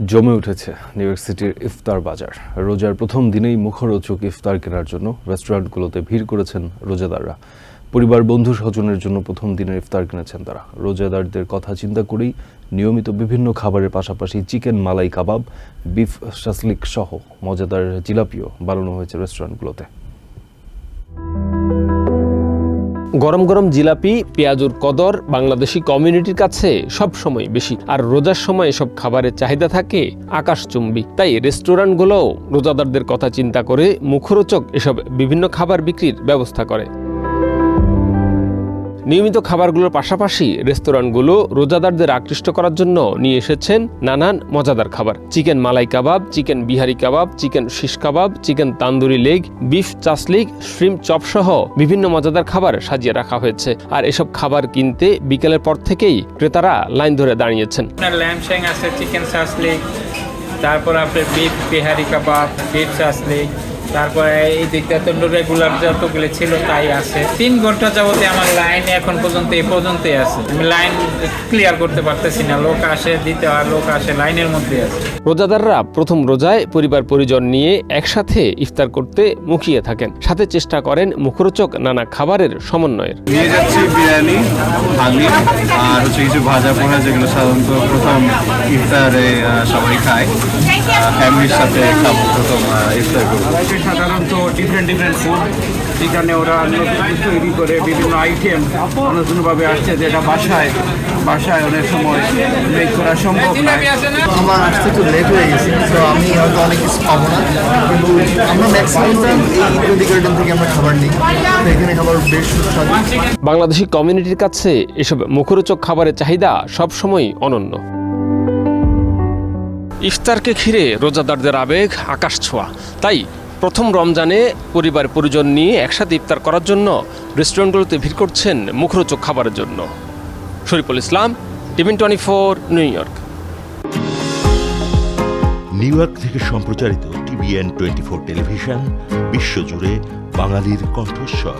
জমে উঠেছে new York সিটির ইফতার বাজার। রোজার প্রথম দিনেই মুখরোচক ইফতার কেনার জন্য রেস্টুরেন্টগুলোতে ভিড় করেছেন রোজাদাররা। পরিবার, বন্ধু স্বজনের জন্য প্রথম দিনের ইফতার কিনেছেন তারা। রোজাদারদের কথা চিন্তা করেই নিয়মিত বিভিন্ন খাবারের পাশাপাশি chicken malai kabab, beef shashlik সহ মজাদার জিলাপিও বানানো হয়েছে রেস্টুরেন্টগুলোতে। গরম গরম জিলাপি, পেঁয়াজুর কদর, বাংলাদেশি কমিউনিটির কাছে সব সময় বেশি। আর রোজার সময় এসব খাবারের চাহিদা থাকে আকাশচুম্বী। তাই রেস্টুরেন্টগুলোও রোজাদারদের কথা চিন্তা করে মুখরোচক এসব বিভিন্ন খাবার বিক্রির ব্যবস্থা করে। নিয়মিত খাবারগুলোর পাশাপাশি রেস্তোরাঁগুলো রোজাদারদের আকৃষ্ট করার জন্য নিয়ে এসেছেন নানান মজাদার খাবার। Chicken malai kebab, chicken Bihari kebab, chicken shish kebab, chicken tandoori leg, beef shashlik, shrimp chop সহ বিভিন্ন মজাদার খাবার সাজিয়ে রাখা হয়েছে। আর এসব খাবার কিনতে বিকেলের পর থেকেই ক্রেতারা লাইন ধরে দাঁড়িয়েছেন। আছে, চিকেন তারপর আপনার beef, Bihari kebab, beef shashlik তারপরে এই দিকটা তো রেগুলার যতগুলো ছিল তাই আছে। তিন ঘণ্টা যাবতে আমার লাইন এখন পর্যন্ত এই পর্যন্তই আছে। আমি লাইন ক্লিয়ার করতে পারতেছি না লোক আসে দিতে হয় লোক আসে লাইনের মধ্যে আছে। রোজাদাররা প্রথম রোজায় পরিবার পরিজন নিয়ে একসাথে ইফতার করতে মুখিয়ে থাকেন। সাথে চেষ্টা করেন মুখরোচক নানা খাবারের সমন্বয়ের। নিয়ে যাচ্ছি বিরিয়ানি হালিম আর হচ্ছে কিছু ভাজা পোড়া যেগুলো সাধারণত প্রথম ইফতারে সবাই খায়। ফ্যামিলির সাথে খাব প্রথম ইফতার করব। সাধারণত ডিফারেন্ট ডিফারেন্ট ফুড সেখানে ওরা নতুন কিছু তৈরি করে বিভিন্ন আইটেম নতুনভাবে আসছে যেটা বাসায়। বাসায় অনেক সময় মেক করা সম্ভব নয় আমার আসতে একটু লেট হয়ে গেছে তো আমি হয়তো অনেক কিছু পাবো না। কিন্তু আমরা ম্যাক্সিমাম টাইম এই টোয়েন্টি গার্ডেন থেকে আমরা খাবার নিই। তো এখানে খাবার বেশ সুস্বাদু। বাংলাদেশি কমিউনিটির কাছে এসব মুখরোচক খাবারের চাহিদা সবসময় অনন্য। ইফতারকে ঘিরে রোজাদারদের আবেগ আকাশ ছোঁয়া। তাই প্রথম রমজানে পরিবার পরিজন নিয়ে একসাথে ইফতার করার জন্য রেস্টুরেন্টগুলোতে ভিড় করছেন মুখরোচক খাবারের জন্য। Shariful Islam TVN twenty four, New York. New York থেকে সম্প্রচারিত টিভিএন টোয়েন্টি ফোর টেলিভিশন, বিশ্বজুড়ে বাঙালির কণ্ঠস্বর।